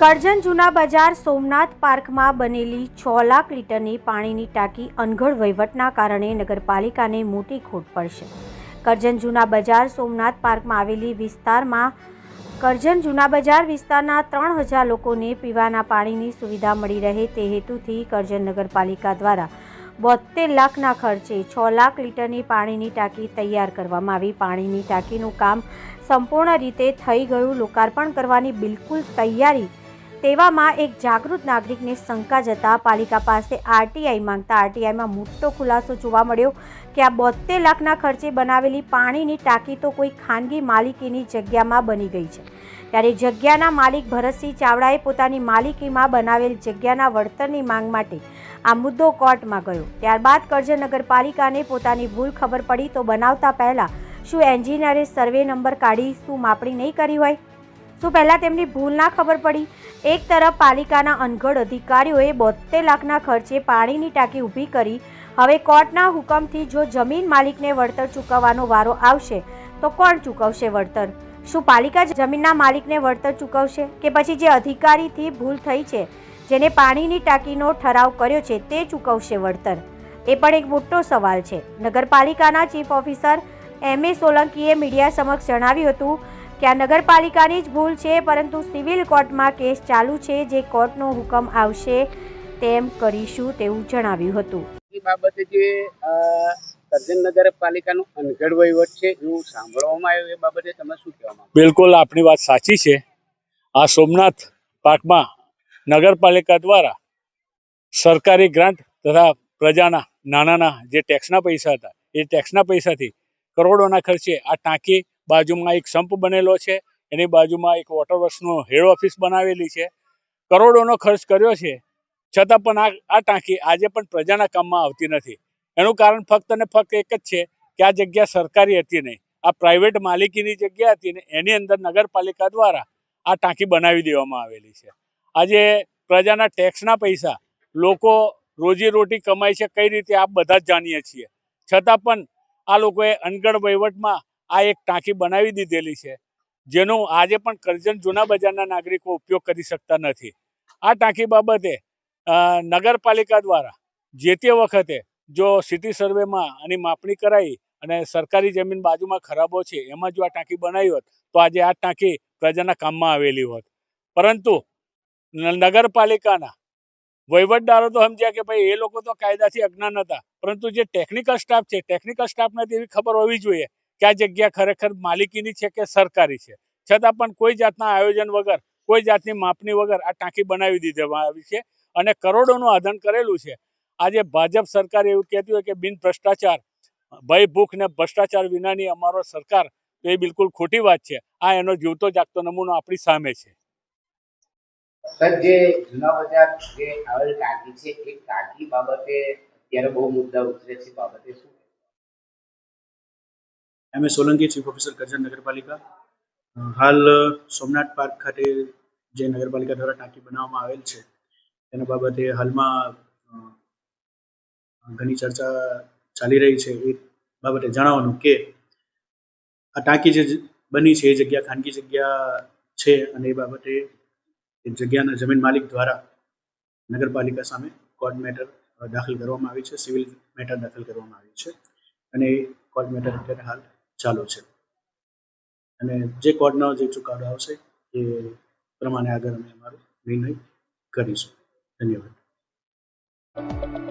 કરજણ જૂના બજાર સોમનાથ પાર્કમાં બનેલી છ લાખ લીટરની પાણીની ટાંકી અનગઢ વહીવટના કારણે નગરપાલિકાને મોટી ખોટ પડશે. કરજણ જૂના બજાર સોમનાથ પાર્કમાં આવેલી વિસ્તારમાં કરજણ જૂના બજાર વિસ્તારના ત્રણ હજાર લોકોને પીવાના પાણીની સુવિધા મળી રહે તે હેતુથી કરજણ નગરપાલિકા દ્વારા બોતેર લાખના ખર્ચે છ લાખ લીટરની પાણીની ટાંકી તૈયાર કરવામાં આવી. પાણીની ટાંકીનું કામ સંપૂર્ણ રીતે થઈ ગયું. લોકાર્પણ કરવાની બિલકુલ તૈયારી તેવામાં એક જાગૃત નાગરિકને શંકા જતા પાલિકા પાસે આરટીઆઈ માંગતા આરટીઆઈમાં મોટો ખુલાસો જોવા મળ્યો કે આ બોતેર લાખના ખર્ચે બનાવેલી પાણીની ટાંકી તો કોઈ ખાનગી માલિકીની જગ્યામાં બની ગઈ છે. ત્યારે જગ્યાના માલિક ભરતસિંહ ચાવડાએ પોતાની માલિકીમાં બનાવેલ જગ્યાના વળતરની માંગ માટે આ મુદ્દો કોર્ટમાં ગયો. ત્યારબાદ કરજણ નગરપાલિકાને પોતાની ભૂલ ખબર પડી તો બનાવતા પહેલાં શું એન્જિનિયરે સર્વે નંબર કાઢી, શું માપણી નહીં કરી હોય? શું પહેલાં તેમની ભૂલ ના ખબર પડી. એક તરફ પાલિકાના અનગઢ અધિકારીઓએ બોતેર લાખના ખર્ચે પાણીની ટાંકી ઊભી કરી. હવે કોર્ટના હુકમથી જો જમીન માલિકને વળતર ચૂકવવાનો વારો આવશે, તો કોણ ચૂકવશે વળતર? શું પાલિકા જમીનના માલિકને વળતર ચૂકવશે કે પછી જે અધિકારીથી ભૂલ થઈ છે, જેને પાણીની ટાંકીનો ઠરાવ કર્યો છે, તે ચૂકવશે વળતર? એ પણ એક મોટો સવાલ છે. નગરપાલિકાના ચીફ ઓફિસર એમ એ સોલંકીએ મીડિયા સમક્ષ જણાવ્યું હતું કે આ નગરપાલિકાની જ ભૂલ છે પરંતુ સિવિલ કોર્ટમાં કેસ ચાલુ છે જે કોર્ટનો હુકમ આવશે તેમ કરીશું તેવું જણાવ્યું હતું. એ બાબતે જે કરજણ નગરપાલિકાનું અનગઢ વહીવટ છે એવું સાંભળવામાં આવ્યું એ બાબતે તમે શું કહેવા માંગો બિલકુલ આપણી વાત સાચી છે. આ સોમનાથ પાર્કમાં નગરપાલિકા દ્વારા સરકારી ગ્રાન્ટ તથા પ્રજાના નાનાના જે ટેક્સના પૈસા હતા એ ટેક્સના પૈસાથી કરોડોના ખર્ચે આ ટાંકી બાજુમાં એક સંપ બનેલો છે. એની બાજુમાં એક વોટર વર્ક્સનું હેડ ઓફિસ બનાવેલી છે. કરોડોનો ખર્ચ કર્યો છે. છતાં પણ આ આ ટાંકી આજે પણ પ્રજાના કામમાં આવતી નથી. એનું કારણ ફક્ત ને ફક્ત એક જ છે કે આ જગ્યા સરકારી હતી નહીં. આ પ્રાઇવેટ માલિકીની જગ્યા હતી ને એની અંદર નગરપાલિકા દ્વારા આ ટાંકી બનાવી દેવામાં આવેલી છે. આજે પ્રજાના ટેક્સના પૈસા લોકો રોજીરોટી કમાય છે, કઈ રીતે, આપ બધા જ જાણીએ છીએ. છતાં પણ આ લોકોએ અનગઢ વહીવટમાં આ એક ટાંકી બનાવી દીધેલી છે, જેનો આજે પણ કરજણ જૂના બજારના નાગરિકો ઉપયોગ કરી શકતા નથી. આ ટાંકી બાબતે નગરપાલિકા દ્વારા જે તે વખતે જો સિટી સર્વેમાં આની માપણી કરાઈ અને સરકારી જમીન બાજુમાં ખરાબો છે, એમાં જો આ ટાંકી બનાવી હોત, તો આજે આ ટાંકી પ્રજાના કામમાં આવેલી હોત. પરંતુ નગરપાલિકાના વહીવટદારો તો સમજ્યા કે ભાઈ, એ લોકો તો કાયદાથી અજ્ઞાન હતા. પરંતુ જે ટેકનિકલ સ્ટાફ છે, ટેકનિકલ સ્ટાફને એવી ખબર હોવી જોઈએ. કે આ જગ્યા ખરેખર માલિકીની છે કે સરકારી છે? છતાં પણ કોઈ જાતના આયોજન વગર, કોઈ જાતની માપણી વગર આ ટાંકી બનાવી દીધવામાં આવી છે અને કરોડોનું આધન કરેલું છે. આજે ભાજપ સરકાર એવું કહેતી હોય કે બિન ભ્રષ્ટાચાર, ભય, ભૂખ ને ભ્રષ્ટાચાર વિનાની અમારો સરકાર, તો એ બિલકુલ ખોટી વાત છે. આ એનો જીવતો જાગતો નમૂનો આપણી સામે છે. જે જૂના બજાર જે આવેલ ટાંકી છે, એ ટાંકી બાબતે અત્યારે બહુ મુદ્દા ઉતરે છે. બાબતે શું M. A Solanki chief officer Karjan નગરપાલિકા. હાલ સોમનાથ પાર્ક ખાતે જે નગરપાલિકા દ્વારા ટાંકી બનાવવામાં આવેલ છે, તેના બાબતે હાલમાં ઘણી ચર્ચા ચાલી રહી છે. એ બાબતે જણાવવાનું કે, આ ટાંકી જે બની છે, એ જગ્યા ખાનગી જગ્યા છે અને એ બાબતે એ જગ્યાના જમીન માલિક દ્વારા નગરપાલિકા સામે કોર્ટ મેટર દાખલ કરવામાં આવી છે, સિવિલ મેટર દાખલ કરવામાં આવી છે. અને કોર્ટ મેટર અત્યારે હાલ ચાલુ છે. અને જે કોર્ટનો જે ચુકાદો આવશે એ પ્રમાણે આગળ અમે અમારો નિર્ણય કરીશું. ધન્યવાદ.